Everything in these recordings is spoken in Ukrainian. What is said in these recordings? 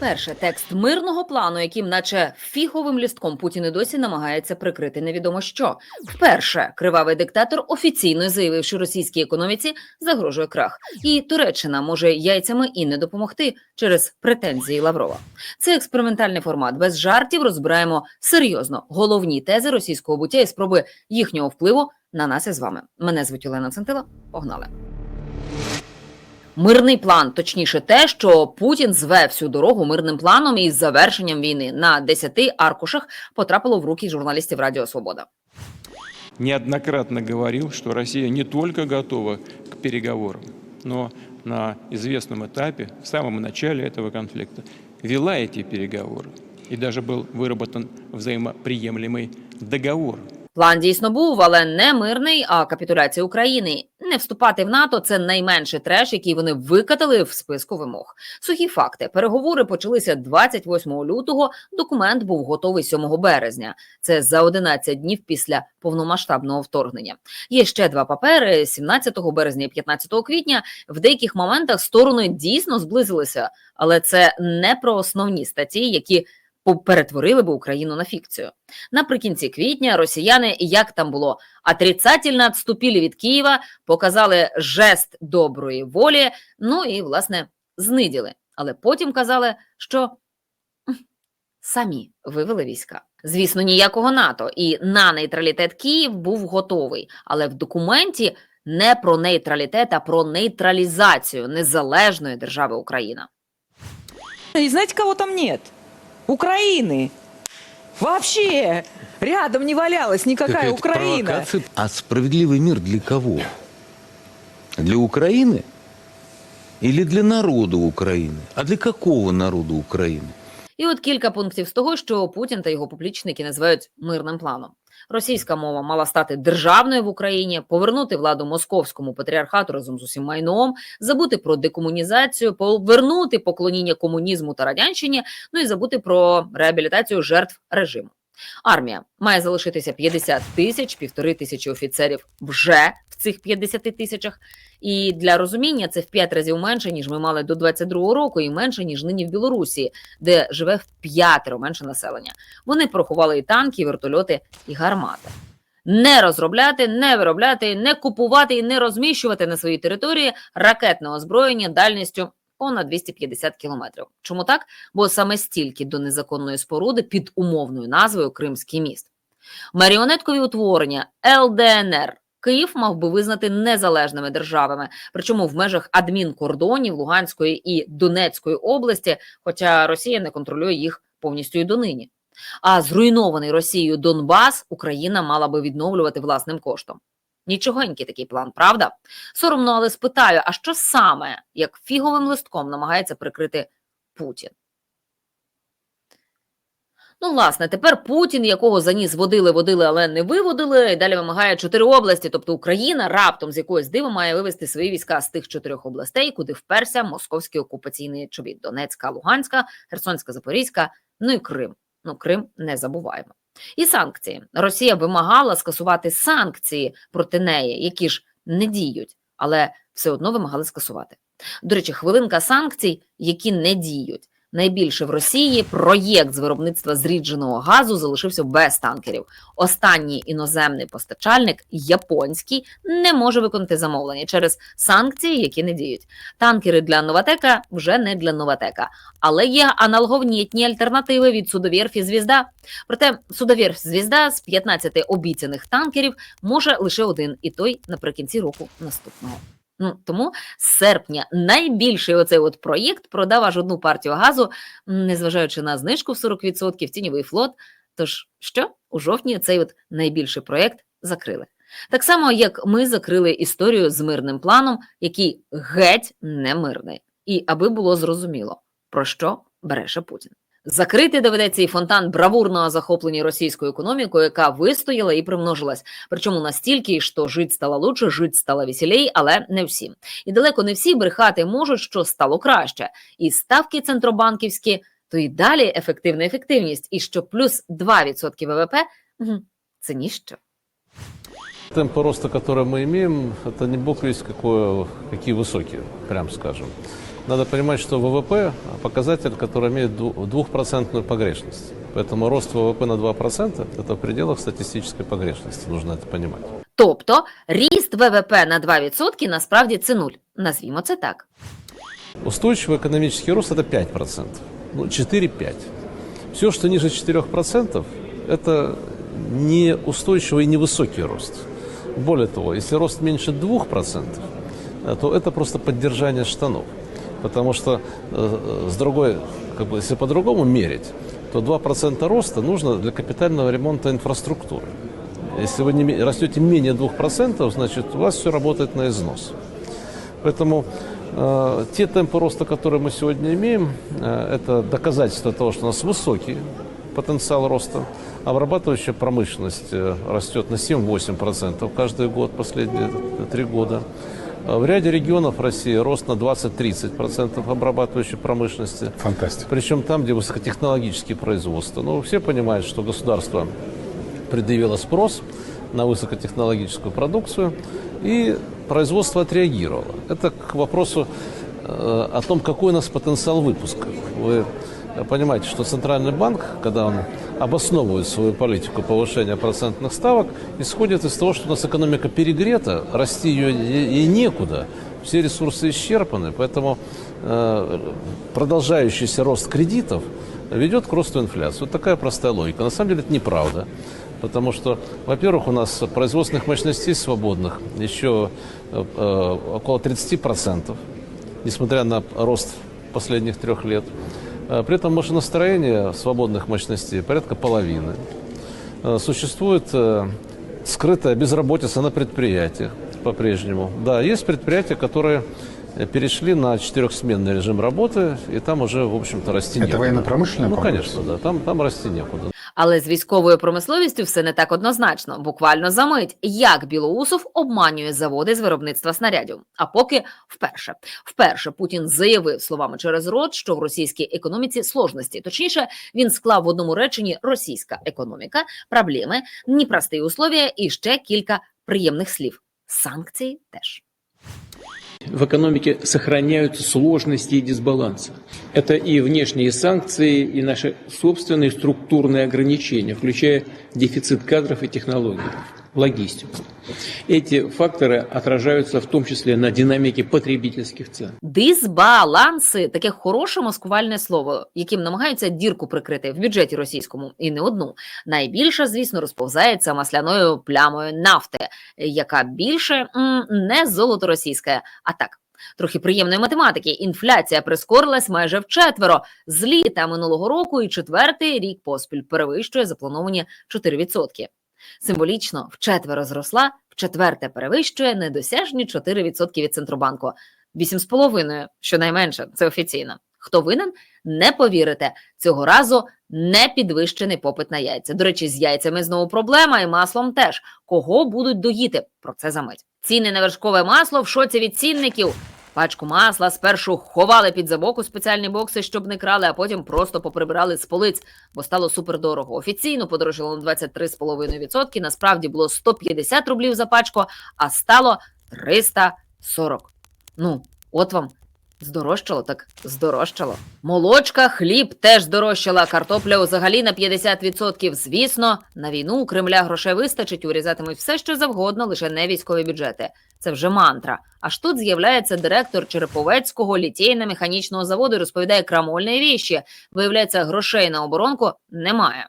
Перше текст мирного плану, яким, наче фіговим лістком, Путін і досі намагається прикрити невідомо що. Вперше кривавий диктатор офіційно заявив, що російській економіці загрожує крах, і Туреччина може яйцями і не допомогти через претензії Лаврова. Це експериментальний формат. Без жартів розбираємо серйозно головні тези російського буття і спроби їхнього впливу на нас із вами. Мене звуть Олена Центила. Погнали Мирний план, точніше, те, що Путін зве всю дорогу мирним планом і завершенням війни на 10 аркушах потрапило в руки журналістів Радіо Свобода. неоднократно говорил, что Россия не только готова к переговорам, но на известном этапе, в самом начале этого конфликта, вела эти переговоры. И даже был выработан взаимоприемлемый договор План дійсно був, але не мирний, а капітуляція України. Не вступати в НАТО це найменший треш, який вони викатали в списку вимог. Сухі факти. Переговори почалися 28 лютого. Документ був готовий 7 березня. Це за 11 днів після повномасштабного вторгнення. Є ще два папери: 17 березня і 15 квітня. В деяких моментах сторони дійсно зблизилися, але це не про основні статті, які перетворили би Україну на фікцію. Наприкінці квітня росіяни, як там було, отрицательно відступили від Києва, показали жест доброї волі, ну і, власне, зниділи. Але потім казали, що самі вивели війська. Звісно, ніякого НАТО. І на нейтралітет Київ був готовий. Але в документі не про нейтралітет, а про нейтралізацію незалежної держави Україна. И знаете, кого там нет? Украины. Вообще рядом не валялась никакая Какая-то Украина. провокация. А справедливый мир для кого? Для Украины? Или для народа Украины? А для какого народа Украины? І от кілька пунктів з того, що Путін та його поплічники називають мирним планом. Російська мова мала стати державною в Україні, повернути владу московському патріархату разом з усім майном, забути про декомунізацію, повернути поклоніння комунізму та радянщині, ну і забути про реабілітацію жертв режиму. Армія має залишитися 50 тисяч, півтори тисячі офіцерів вже в цих 50 тисячах. І для розуміння це в 5 разів менше, ніж ми мали до 22-го року, і менше, ніж нині в Білорусі, де живе в п'ятеро менше населення. Вони порахували і танки, і вертольоти, і гармати. Не розробляти, не виробляти, не купувати і не розміщувати на своїй території ракетне озброєння дальністю понад 250 кілометрів. Чому так? Бо саме стільки до незаконної споруди під умовною назвою Кримський міст. Маріонеткові утворення ЛДНР Київ мав би визнати незалежними державами, причому в межах адмінкордонів Луганської і Донецької області, хоча Росія не контролює їх повністю і донині. А зруйнований Росією Донбас Україна мала би відновлювати власним коштом. Нічогонький такий план, правда? Соромно, але спитаю, а що саме, як фіговим листком намагається прикрити Путін? Ну, власне, тепер Путін, якого за ніс водили, водили, але не виводили, і далі вимагає чотири області. Тобто Україна раптом з якогось дива має вивести свої війська з тих чотирьох областей, куди вперся московський окупаційний чобіт: Донецька, Луганська, Херсонська, Запорізька, ну і Крим. Ну, Крим не забуваємо. І санкції. Росія вимагала скасувати санкції проти неї, які ж не діють, але все одно вимагали скасувати. До речі, хвилинка санкцій, які не діють. Найбільше в Росії проєкт з виробництва зрідженого газу залишився без танкерів. Останній іноземний постачальник, японський, не може виконати замовлення через санкції, які не діють. Танкери для Новатека вже не для Новатека, але є аналоговнітні альтернативи від судовірфі Звізда. Проте судовірф Звізда з 15 обіцяних танкерів може лише один, і той наприкінці року наступного. Ну тому з серпня найбільший оцей от проєкт продав аж одну партію газу, незважаючи на знижку в 40%, тіньовий флот. Тож що у жовтні цей от найбільший проєкт закрили. Так само, як ми закрили історію з мирним планом, який геть не мирний. І аби було зрозуміло, про що бреше Путін. Закрити доведеться і фонтан бравурного захоплення російською економікою, яка вистояла і примножилась. Причому настільки, що жить стало лучше, жить стало веселей, але не всі. І далеко не всі брехати можуть, що стало краще. І ставки центробанківські, то і далі ефективна ефективність, і що плюс 2% ВВП мгм, це ніщо. Темпы роста, которые мы имеем, это не бог весть какое, какие высокие, прям скажем. Надо понимать, что ВВП – показатель, который имеет дву- двухпроцентную погрешность. Поэтому рост ВВП на 2% – это в пределах статистической погрешности, нужно это понимать. Тобто ріст ВВП на 2% насправді це нуль. Назвімо це так. Устойчивый экономический рост – это 5%, ну, 4-5. Все, что ниже 4%, это не устойчивый и невысокий рост. Более того, если рост меньше 2%, э, то это просто поддержание штанов. Потому что, э, с другой, как бы, если по-другому мерить, то 2% роста нужно для капитального ремонта инфраструктуры. Если вы не растете менее 2%, значит, у вас все работает на износ. Поэтому э, те темпы роста, которые мы сегодня имеем, э, это доказательство того, что у нас высокий потенциал роста. Обрабатывающая промышленность э, растет на 7-8% каждый год, последние три года. Э, В ряде регионов России рост на 20-30% обрабатывающей промышленности. Фантастика. Причем там, где высокотехнологические производства. Ну, все понимают, что государство предъявило спрос на высокотехнологическую продукцию, и производство отреагировало. Это к вопросу э, о том, какой у нас потенциал выпуска. Вы понимаете, что Центральный банк, когда он обосновывает свою политику повышения процентных ставок, исходит из того, что у нас экономика перегрета, расти ее ей некуда, все ресурсы исчерпаны, поэтому э, продолжающийся рост кредитов ведет к росту инфляции. Вот такая простая логика. На самом деле это неправда. Потому что, во-первых, у нас производственных мощностей свободных еще э, э, около 30%, несмотря на рост последних трех лет. Э, При этом машиностроение свободных мощностей порядка половины. Э, Существует э, скрытая безработица на предприятиях по-прежнему. Да, есть предприятия, которые перешли на четырехсменный режим работы, и там уже, в общем-то, расти Это некуда. военно-промышленный Ну, комплекс? конечно, да, там, там расти некуда. Але з військовою промисловістю все не так однозначно, буквально за мить, як Білоусов обманює заводи з виробництва снарядів. А поки вперше, вперше Путін заявив словами через рот, що в російській економіці сложності. Точніше, він склав в одному реченні російська економіка, проблеми, непрості условия і ще кілька приємних слів. Санкції теж в экономике сохраняются сложности и дисбалансы. Это и внешние санкции, и наши собственные структурные ограничения, включая дефицит кадров и технологий, логистику. Эти факторы отражаются в том числе на динамике потребительских цен. Дисбаланси таке хороше маскувальне слово, яким намагаються дірку прикрити в бюджеті російському, і не одну. Найбільше, звісно, розповзається масляною плямою нафти, яка більше м, не золото російське, а так. Трохи приємної математики. Інфляція прискорилась майже вчетверо з літа минулого року, і четвертий рік поспіль перевищує заплановані 4%. Символічно вчетверо зросла, вчетверте перевищує недосяжні 4% від Центробанку. 8,5, щонайменше, це офіційно. Хто винен? Не повірите. Цього разу не підвищений попит на яйця. До речі, з яйцями знову проблема, і маслом теж. Кого будуть доїти? Про це за мить. Ціни на вершкове масло в шоці від цінників. Пачку масла спершу ховали під замок у спеціальні бокси, щоб не крали, а потім просто поприбирали з полиць, бо стало супердорого. Офіційно подорожчало на 23,5%, насправді було 150 рублів за пачку, а стало 340. Ну, от вам здорожчало, так здорожчало. Молочка, хліб теж здорожчала, картопля взагалі на 50%. Звісно, на війну у Кремля грошей вистачить, урізатимуть все, що завгодно, лише не військові бюджети. Це вже мантра. Аж тут з'являється директор Череповецького літейно-механічного заводу і розповідає крамольні віші. Виявляється, грошей на оборонку немає.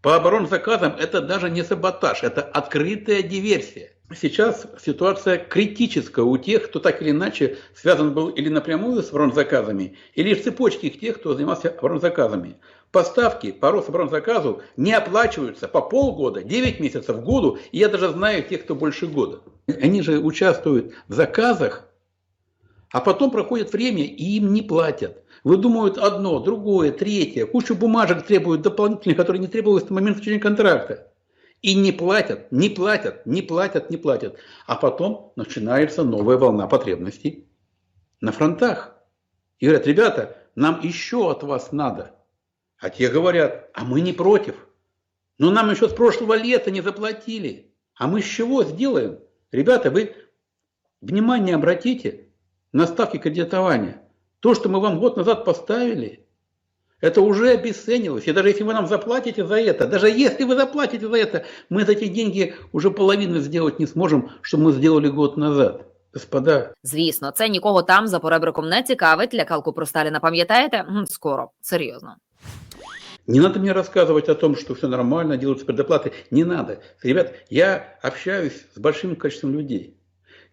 По оборонзаказам это даже не саботаж, это открытая диверсия. Сейчас ситуация критическая у тех, кто так или иначе связан был или напрямую с оборонзаказами, или в цепочке тех, кто занимался оборонзаказами. Поставки по Рособоронзаказу не оплачиваются по полгода, 9 месяцев в году, и я даже знаю тех, кто больше года. Они же участвуют в заказах, а потом проходит время и им не платят. Выдумывают одно, другое, третье, кучу бумажек требуют дополнительных, которые не требовались на момент заключения контракта. И не платят, не платят, не платят, не платят. А потом начинается новая волна потребностей на фронтах. И говорят, ребята, нам еще от вас надо. А те говорят, а мы не против. Но нам еще с прошлого лета не заплатили. А мы с чего сделаем? Ребята, вы внимание обратите на ставки кредитования. То, что мы вам год назад поставили, это уже обесценилось. И даже если вы нам заплатите за это, даже если вы заплатите за это, мы за эти деньги уже половину сделать не сможем, что мы сделали год назад. Господа, Звісно, це нікого там за поребриком не цікавить. Лякалку про Сталіна пам'ятаєте? М, Скоро, серйозно. не надо мне рассказывать о том, что все нормально, делаются предоплаты. Не надо. Ребят, я общаюсь с большим количеством людей.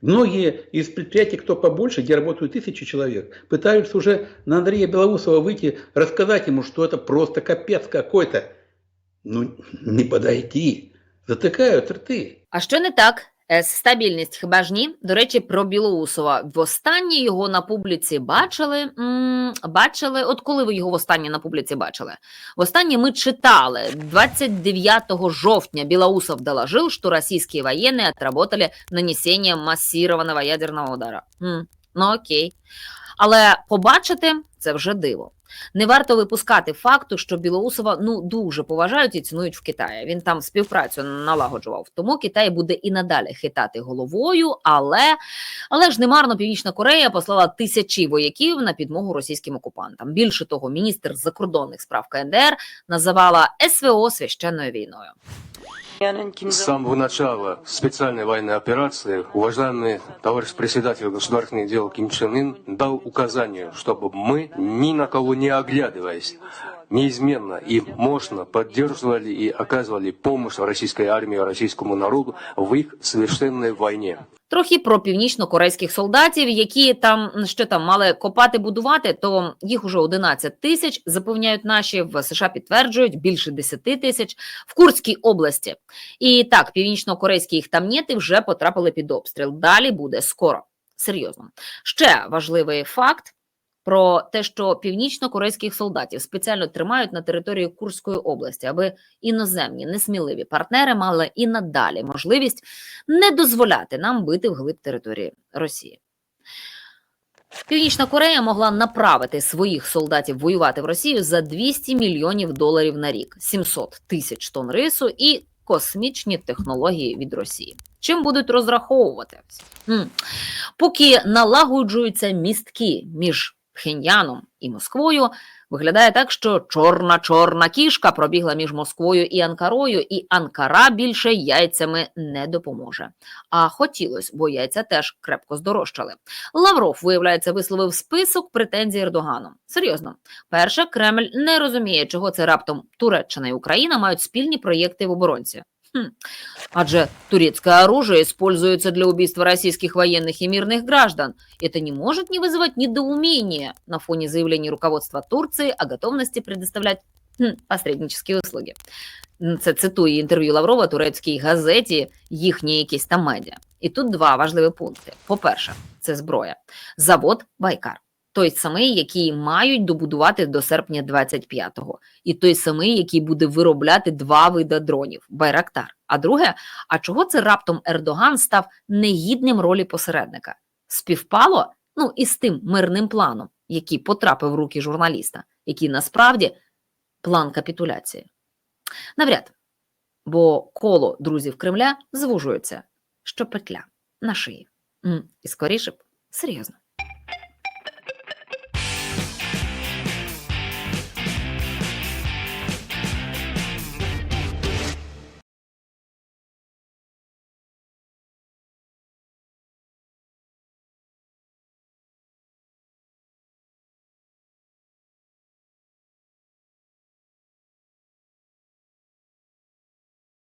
Многие из предприятий, кто побольше, где работают тысячи человек, пытаются уже на Андрея Белоусова выйти, рассказать ему, что это просто капец какой-то. Ну, не подойти. Затыкают рты. А що не так? Е, Стабільність хіба ж ні? До речі, про Білоусова. Востаннє його на публіці бачили. М, бачили, от коли ви його востаннє на публіці бачили? Востаннє ми читали 29 жовтня Білоусов доложил, что российские военные отработали нанесение массированного ядерного удара. М, ну окей. Але побачити це вже диво. Не варто випускати факту, що Білоусова ну дуже поважають і цінують в Китаї. Він там співпрацю налагоджував. Тому Китай буде і надалі хитати головою. Але але ж немарно Північна Корея послала тисячі вояків на підмогу російським окупантам. Більше того, міністр закордонних справ КНДР називала СВО священною війною. С самого начала специальной военной операции уважаемый товарищ председатель государственных дел Ким Чен Ын дал указание, чтобы мы, ни на кого не оглядываясь, неизменно и мощно поддерживали и оказывали помощь российской армии, российскому народу в их священной войне. Трохи про північно-корейських солдатів, які там що там мали копати, будувати, то їх уже 11 тисяч. Запевняють наші в США підтверджують більше 10 тисяч в Курській області. І так, північно-корейські їх тамніти вже потрапили під обстріл. Далі буде скоро. Серйозно. Ще важливий факт. Про те, що північно-корейських солдатів спеціально тримають на території Курської області, аби іноземні несміливі партнери мали і надалі можливість не дозволяти нам бити вглиб території Росії. Північна Корея могла направити своїх солдатів воювати в Росію за 200 мільйонів доларів на рік, 700 тисяч тонн рису і космічні технології від Росії. Чим будуть розраховувати? Поки налагоджуються містки між Пхеньяном і Москвою, виглядає так, що чорна чорна кішка пробігла між Москвою і Анкарою, і Анкара більше яйцями не допоможе. А хотілось, бо яйця теж крепко здорожчали. Лавров, виявляється, висловив список претензій Ердогану. Серйозно, перше, Кремль не розуміє, чого це раптом Туреччина і Україна мають спільні проєкти в оборонці. Хм. Адже турецкое оружие используется для убийства российских военных и мирных граждан. Это не может не вызывать недоумения на фоне заявлений руководства Турции о готовности предоставлять хм, посреднические услуги. М, Це цитує інтерв'ю Лаврова турецькій газеті їхні якісь там медіа. І тут два важливі пункти. По-перше, це зброя. Завод Байкар. Той самий, який мають добудувати до серпня 25-го, і той самий, який буде виробляти два вида дронів Байрактар. А друге, а чого це раптом Ердоган став негідним ролі посередника? Співпало ну із тим мирним планом, який потрапив в руки журналіста, який насправді план капітуляції. Навряд, бо коло друзів Кремля звужується, що петля на шиї. І скоріше б серйозно.